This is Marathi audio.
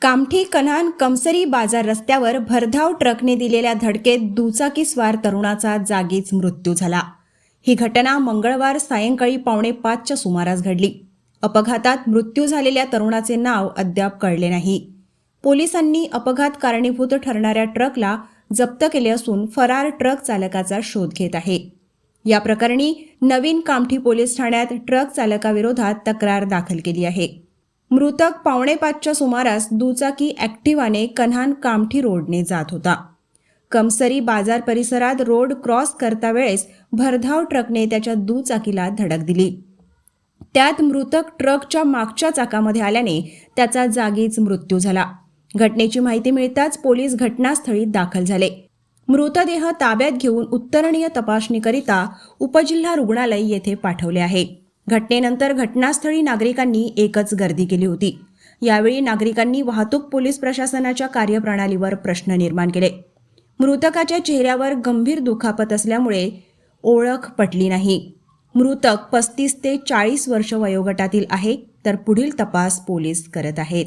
कामठी कन्हान कमसरी बाजार रस्त्यावर भरधाव ट्रकने दिलेल्या धडकेत दुचाकीस्वार तरुणाचा जागीच मृत्यू झाला. ही घटना मंगळवार सायंकाळी पावणे पाचच्या सुमारास घडली. अपघातात मृत्यू झालेल्या तरुणाचे नाव अद्याप कळले नाही. पोलिसांनी अपघात कारणीभूत ठरणाऱ्या ट्रकला जप्त केले असून फरार ट्रक चालकाचा शोध घेत आहे. या प्रकरणी नवीन कामठी पोलीस ठाण्यात ट्रक चालकाविरोधात तक्रार दाखल केली आहे. मृतक पावणेपाचच्या सुमारास दुचाकी ॲक्टिवाने कन्हान कामठी रोडने जात होता. कमसरी बाजार परिसरात रोड क्रॉस करता वेळेस भरधाव ट्रकने त्याच्या दुचाकीला धडक दिली. त्यात मृतक ट्रकच्या मागच्या चाकामध्ये आल्याने त्याचा जागीच मृत्यू झाला. घटनेची माहिती मिळताच पोलीस घटनास्थळी दाखल झाले. मृतदेह ताब्यात घेऊन उत्तरणीय तपासणीकरिता उपजिल्हा रुग्णालय येथे पाठवले आहे. घटनेनंतर घटनास्थळी नागरिकांनी एकच गर्दी केली होती. यावेळी नागरिकांनी वाहतूक पोलीस प्रशासनाच्या कार्यप्रणालीवर प्रश्न निर्माण केले. मृतकाच्या चेहऱ्यावर गंभीर दुखापत असल्यामुळे ओळख पटली नाही. मृतक पस्तीस ते चाळीस वर्ष वयोगटातील आहे तर पुढील तपास पोलीस करत आहेत.